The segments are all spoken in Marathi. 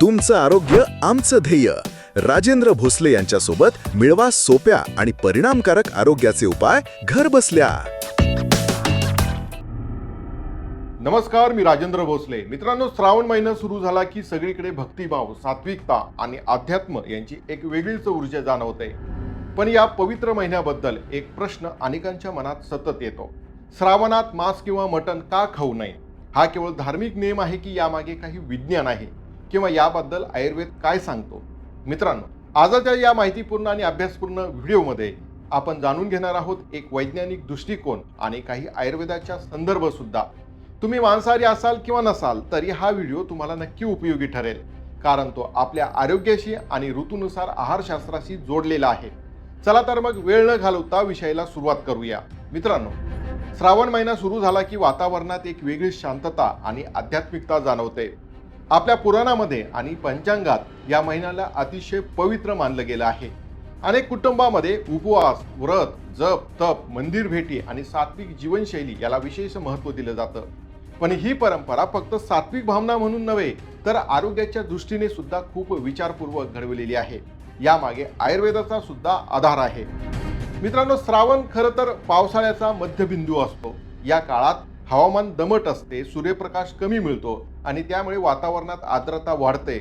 तुमचं आरोग्य आमचं ध्येय. राजेंद्र भोसले यांच्यासोबत मिळवा सोप्या आणि परिणामकारक आरोग्याचे उपाय घर बसल्या. नमस्कार मी राजेंद्र भोसले. मित्रांनो श्रावण महिना सुरू झाला की सगळीकडे भक्तिभाव सात्विकता आणि अध्यात्म यांची एक वेगळीच ऊर्जा जाणवते. पण या पवित्र महिन्याबद्दल एक प्रश्न अनेकांच्या मनात सतत येतो. श्रावणात मांस किंवा मटण का खाऊ नये? हा केवळ धार्मिक नियम आहे की यामागे काही विज्ञान आहे? किंवा याबद्दल आयुर्वेद काय सांगतो? मित्रांनो आजच्या या माहितीपूर्ण आणि अभ्यासपूर्ण व्हिडिओमध्ये आपण जाणून घेणार आहोत एक वैज्ञानिक दृष्टिकोन आणि काही आयुर्वेदाच्या संदर्भ सुद्धा. तुम्ही मांसाहारी असाल किंवा नसाल तरी हा व्हिडिओ तुम्हाला नक्की उपयोगी ठरेल. कारण तो आपल्या आरोग्याशी आणि ऋतूनुसार आहारशास्त्राशी जोडलेला आहे. चला तर मग वेळ न घालवता विषयाला सुरुवात करूया. मित्रांनो श्रावण महिना सुरू झाला की वातावरणात एक वेगळी शांतता आणि आध्यात्मिकता जाणवते. आपल्या पुराणामध्ये आणि पंचांगात या महिन्याला अतिशय पवित्र मानलं गेलं आहे. अनेक कुटुंबामध्ये उपवास व्रत जप तप मंदिर भेटी आणि सात्विक जीवनशैली याला विशेष महत्त्व दिलं जातं. पण ही परंपरा फक्त सात्विक भावना म्हणून नव्हे तर आरोग्याच्या दृष्टीने सुद्धा खूप विचारपूर्वक घडवलेली आहे. यामागे आयुर्वेदाचा सुद्धा आधार आहे. मित्रांनो श्रावण खरं तर पावसाळ्याचा मध्यबिंदू असतो. या काळात हवामान दमट असते सूर्यप्रकाश कमी मिळतो आणि त्यामुळे वातावरणात आर्द्रता वाढते.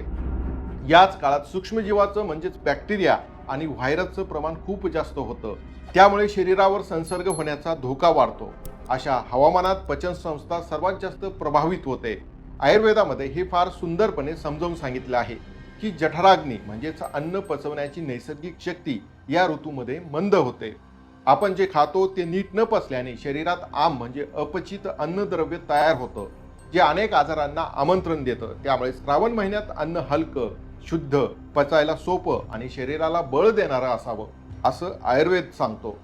याच काळात सूक्ष्मजीवाचं म्हणजेच बॅक्टेरिया आणि व्हायरसचं प्रमाण खूप जास्त होतं. त्यामुळे शरीरावर संसर्ग होण्याचा धोका वाढतो. अशा हवामानात पचन संस्था सर्वात जास्त प्रभावित होते. आयुर्वेदामध्ये हे फार सुंदरपणे समजावून सांगितलं आहे की जठराग्नी म्हणजेच अन्न पचवण्याची नैसर्गिक शक्ती या ऋतूमध्ये मंद होते. आपण जे खातो ते नीट न पचल्याने शरीरात आम म्हणजे अपचित अन्नद्रव्य तयार होतं जे अनेक आजारांना आमंत्रण देतं. त्यामुळे श्रावण महिन्यात अन्न हलकं शुद्ध पचायला सोपं आणि शरीराला बळ देणारं असावं असं आयुर्वेद सांगतो.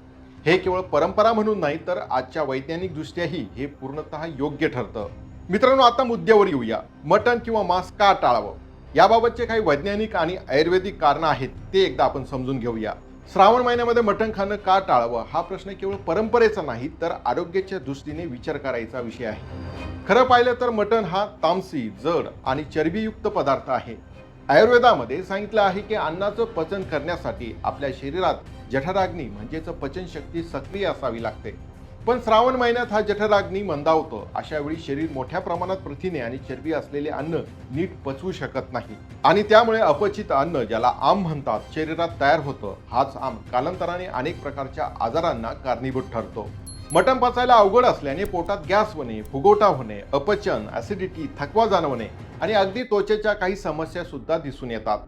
हे केवळ परंपरा म्हणून नाही तर आजच्या वैज्ञानिक दृष्ट्याही हे पूर्णतः योग्य ठरतं. मित्रांनो आता मुद्द्यावर येऊया. मटण किंवा मांस का टाळावं? याबाबतचे काही वैज्ञानिक आणि आयुर्वेदिक कारणं आहेत ते एकदा आपण समजून घेऊया. श्रावण महिन्यामध्ये मटण खाणं का टाळावं? हा प्रश्न केवळ परंपरेचा नाही तर आरोग्याच्या दृष्टीने विचार करायचा विषय आहे. खरं पाहिलं तर मटण हा तामसी जड आणि चरबीयुक्त पदार्थ आहे. आयुर्वेदामध्ये सांगितलं आहे की अन्नाचं पचन करण्यासाठी आपल्या शरीरात जठराग्नी म्हणजेच पचनशक्ती सक्रिय असावी लागते. पण श्रावण महिन्यात हा जठराग्नी मंदावतो. अशा वेळी शरीर मोठ्या प्रमाणात प्रथिने आणि चरबी असलेले अन्न नीट पचवू शकत नाही. आणि त्यामुळे अपचित अन्न ज्याला आम म्हणतात शरीरात तयार होतं. हाच आम कालांतराने अनेक प्रकारच्या आजारांना कारणीभूत ठरतो. मटण पचायला अवघड असल्याने पोटात गॅस होणे फुगोटा होणे अपचन ऍसिडिटी थकवा जाणवणे आणि अगदी त्वचेच्या काही समस्या सुद्धा दिसून येतात.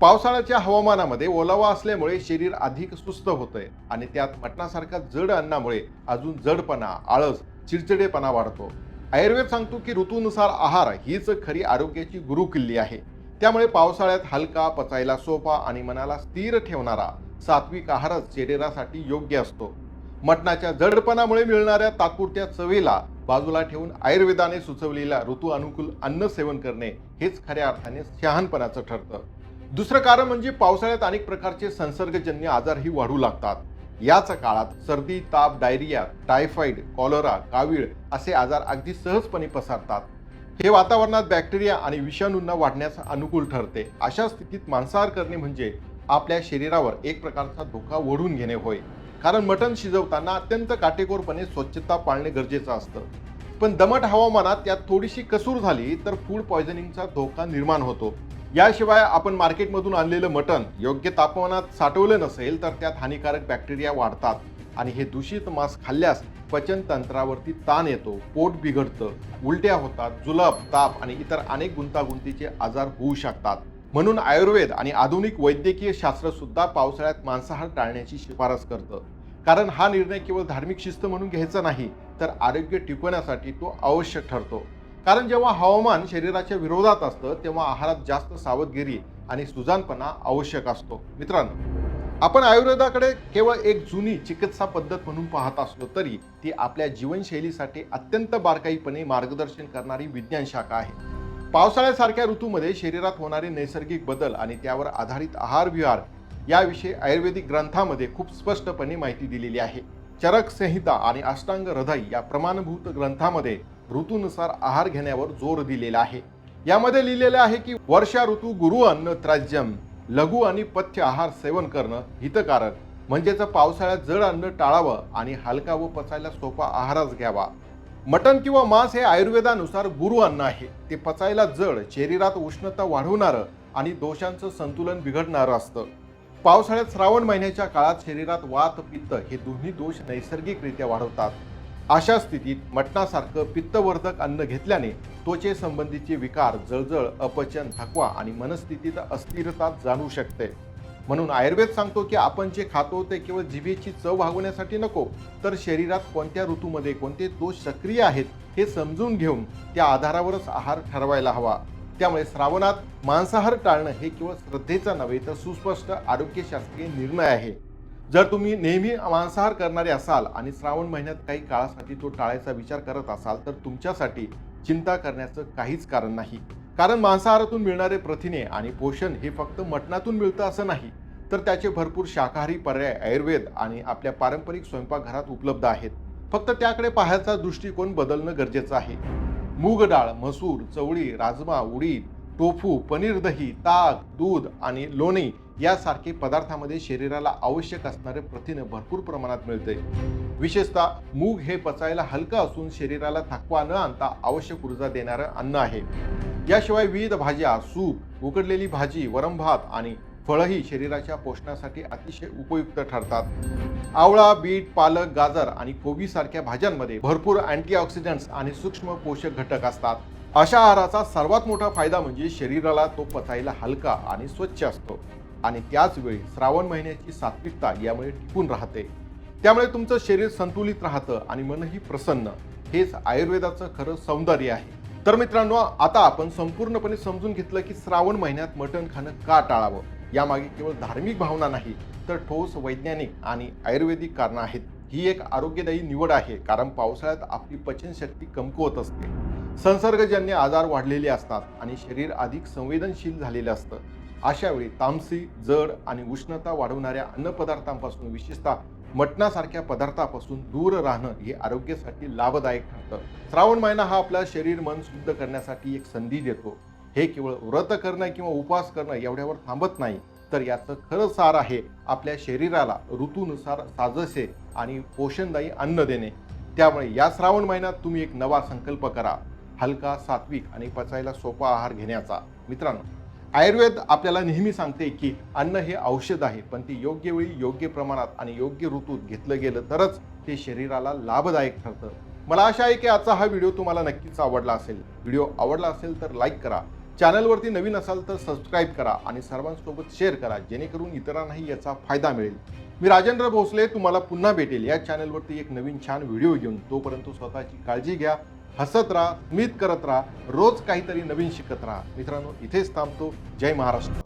पावसाळ्याच्या हवामानामध्ये ओलावा असल्यामुळे शरीर अधिक सुस्त होतंय आणि त्यात मटणासारख्या जड अन्नामुळे अजून जडपणा आळस चिडचिडेपणा वाढतो. आयुर्वेद सांगतो की ऋतूनुसार आहार हीच खरी आरोग्याची गुरुकिल्ली आहे. त्यामुळे पावसाळ्यात हलका पचायला सोपा आणि मनाला स्थिर ठेवणारा सात्विक आहारच शरीरासाठी योग्य असतो. मटणाच्या जडपणामुळे मिळणाऱ्या तात्पुरत्या चवेला बाजूला ठेवून आयुर्वेदाने सुचवलेल्या ऋतू अनुकूल अन्न सेवन करणे हेच खऱ्या अर्थाने शहाणपणाचं ठरतं. दुसरं कारण म्हणजे पावसाळ्यात अनेक प्रकारचे संसर्गजन्य आजारही वाढू लागतात. याच काळात सर्दी ताप डायरिया टायफॉइड कॉलरा कावीळ असे आजार अगदी सहजपणे पसरतात. हे वातावरणात बॅक्टेरिया आणि विषाणूंना वाढण्यास अनुकूल ठरते. अशा स्थितीत मांसाहार करणे म्हणजे आपल्या शरीरावर एक प्रकारचा धोका ओढून घेणे होय. कारण मटण शिजवताना अत्यंत काटेकोरपणे स्वच्छता पाळणे गरजेचं असतं. पण दमट हवामानात यात थोडीशी कसूर झाली तर फूड पॉयझनिंगचा धोका निर्माण होतो. याशिवाय आपण मार्केटमधून आणलेलं मटण योग्य तापमानात साठवलं नसेल तर त्यात हानिकारक बॅक्टेरिया वाढतात आणि हे दूषित मांस खाल्ल्यास पचन तंत्रावरती ताण येतो पोट बिघडतं उलट्या होतात जुलाब ताप आणि इतर अनेक गुंतागुंतीचे आजार होऊ शकतात. म्हणून आयुर्वेद आणि आधुनिक वैद्यकीय शास्त्रसुद्धा पावसाळ्यात मांसाहार टाळण्याची शिफारस करतं. कारण हा निर्णय केवळ धार्मिक शिस्त म्हणून घ्यायचा नाही तर आरोग्य टिकवण्यासाठी तो आवश्यक ठरतो. कारण जेव्हा हवामान शरीराच्या विरोधात असतं तेव्हा आहारात जास्त सावधगिरी आणि सुजानपणा आवश्यक असतो. मित्रांनो आपण आयुर्वेदाकडे केवळ एक जुनी चिकित्सा पद्धत म्हणून पाहत असलो तरी ती आपल्या जीवनशैलीसाठी अत्यंत बारकाईपणे मार्गदर्शन करणारी विज्ञान शाखा आहे. पावसाळ्यासारख्या ऋतूमध्ये शरीरात होणारे नैसर्गिक बदल आणि त्यावर आधारित आहार विहार याविषयी आयुर्वेदिक ग्रंथामध्ये खूप स्पष्टपणे माहिती दिलेली आहे. चरक संहिता आणि अष्टांग हृदय या प्रमाणभूत ग्रंथामध्ये ऋतूनुसार आहार घेण्यावर जोर दिलेला आहे. यामध्ये लिहिलेलं आहे की वर्षा ऋतू गुरु अन्न त्राज्यम लघु आणि पथ्य आहार सेवन करणं हितकारक. म्हणजेच पावसाळ्यात जड अन्न टाळावं आणि हलका व पचायला सोपा आहारच घ्यावा. मटण किंवा मांस हे आयुर्वेदानुसार गुरु अन्न आहे. ते पचायला जड शरीरात उष्णता वाढवणारं आणि दोषांचं संतुलन बिघडणारं असतं. पावसाळ्यात श्रावण महिन्याच्या काळात शरीरात वात पित्त हे दोन्ही दोष नैसर्गिकरित्या वाढवतात. अशा स्थितीत मटणासारखं पित्तवर्धक अन्न घेतल्याने त्वचेसंबंधीचे विकार जळजळ अपचन थकवा आणि मनस्थितीत अस्थिरता जाणू शकते. म्हणून आयुर्वेद सांगतो की आपण जे खातो ते केवळ जिभेची चव भागवण्यासाठी नको तर शरीरात कोणत्या ऋतूमध्ये कोणते दोष सक्रिय आहेत हे समजून घेऊन त्या आधारावरच आहार ठरवायला हवा. त्यामुळे श्रावणात मांसाहार टाळणं हे केवळ श्रद्धेचा नव्हे तर सुस्पष्ट आरोग्यशास्त्रीय निर्णय आहे. जर तुम्ही नेहमी मांसाहार करणारे असाल आणि श्रावण महिन्यात काही काळासाठी तो टाळायचा विचार करत असाल तर तुमच्यासाठी चिंता करण्याचं काहीच कारण नाही. कारण मांसाहारातून मिळणारे प्रथिने आणि पोषण हे फक्त मटणातून मिळतं असं नाही तर त्याचे भरपूर शाकाहारी पर्याय आयुर्वेद आणि आपल्या पारंपरिक स्वयंपाकघरात उपलब्ध आहेत. फक्त त्याकडे पाहायचा दृष्टिकोन बदलणं गरजेचं आहे. मूग डाळ मसूर चवळी राजमा उडीद टोफू पनीर दही ताक दूध आणि लोणी यासारखे पदार्थामध्ये शरीराला आवश्यक असणारे प्रथिने भरपूर प्रमाणात मिळते. विशेषतः मूग हे पचायला हलकं असून शरीराला थकवा न आणता आवश्यक ऊर्जा देणारं अन्न आहे. याशिवाय विविध भाज्या सूप उकडलेली भाजी वरम भात आणि फळंही शरीराच्या पोषणासाठी अतिशय उपयुक्त ठरतात. आवळा बीट पालक गाजर आणि कोबी सारख्या भाज्यांमध्ये भरपूर अँटीऑक्सिडंट्स आणि सूक्ष्म पोषक घटक असतात. अशा आहाराचा सर्वात मोठा फायदा म्हणजे शरीराला तो पचायला हलका आणि स्वच्छ असतो. आणि त्याच वेळी श्रावण महिन्याची सात्विकता यामुळे टिकून राहते. त्यामुळे तुमचं शरीर संतुलित राहतं आणि मनही प्रसन्न. हेच आयुर्वेदाचं खरं सौंदर्य आहे. तर मित्रांनो आता आपण संपूर्णपणे समजून घेतलं की श्रावण महिन्यात मटण खाणं का टाळावं? यामागे केवळ धार्मिक भावना नाही तर ठोस वैज्ञानिक आणि आयुर्वेदिक कारणं आहेत. ही एक आरोग्यदायी निवड आहे कारण पावसाळ्यात आपली पचनशक्ती कमकुवत असते. संसर्गजन्य आजार वाढलेले असतात आणि शरीर अधिक संवेदनशील झालेलं असतं. अशा वेळी तामसी जड आणि उष्णता वाढवणाऱ्या अन्नपदार्थांपासून विशेषतः मटणासारख्या पदार्थापासून दूर राहणं हे आरोग्यासाठी लाभदायक ठरतं. श्रावण महिना हा आपला शरीर मन शुद्ध करण्यासाठी एक संधी देतो. हे केवळ व्रत करणं किंवा उपवास करणं एवढ्यावर थांबत नाही. तर याचं खरं सार आहे आपल्या शरीराला ऋतूनुसार साजसे आणि पोषणदायी अन्न देणे. त्यामुळे या श्रावण महिन्यात तुम्ही एक नवा संकल्प करा. हलका सात्विक आणि पचायला सोपा आहार घेण्याचा. मित्रांनो आयुर्वेद आपल्याला नेहमी सांगते की अन्न हे औषध आहे पण ते योग्य वेळी योग्य प्रमाणात आणि योग्य ऋतूत घेतलं गेलं तरच ते शरीराला लाभदायक ठरतं. मला आशा आहे की आजचा हा व्हिडिओ तुम्हाला नक्कीच आवडला असेल. व्हिडिओ आवडला असेल तर लाईक करा. चॅनलवरती नवीन असाल तर सबस्क्राईब करा आणि सर्वांसोबत शेअर करा जेणेकरून इतरांनाही याचा फायदा मिळेल. मी राजेंद्र भोसले तुम्हाला पुन्हा भेटेल. या चॅनलवरती एक नवीन छान व्हिडिओ घेऊन. तोपर्यंत स्वतःची काळजी घ्या हसत राहा स्मित करत राहा रोज काहीतरी नवीन शिकत राहा. मित्रांनो इथेच थांबतो. जय महाराष्ट्र.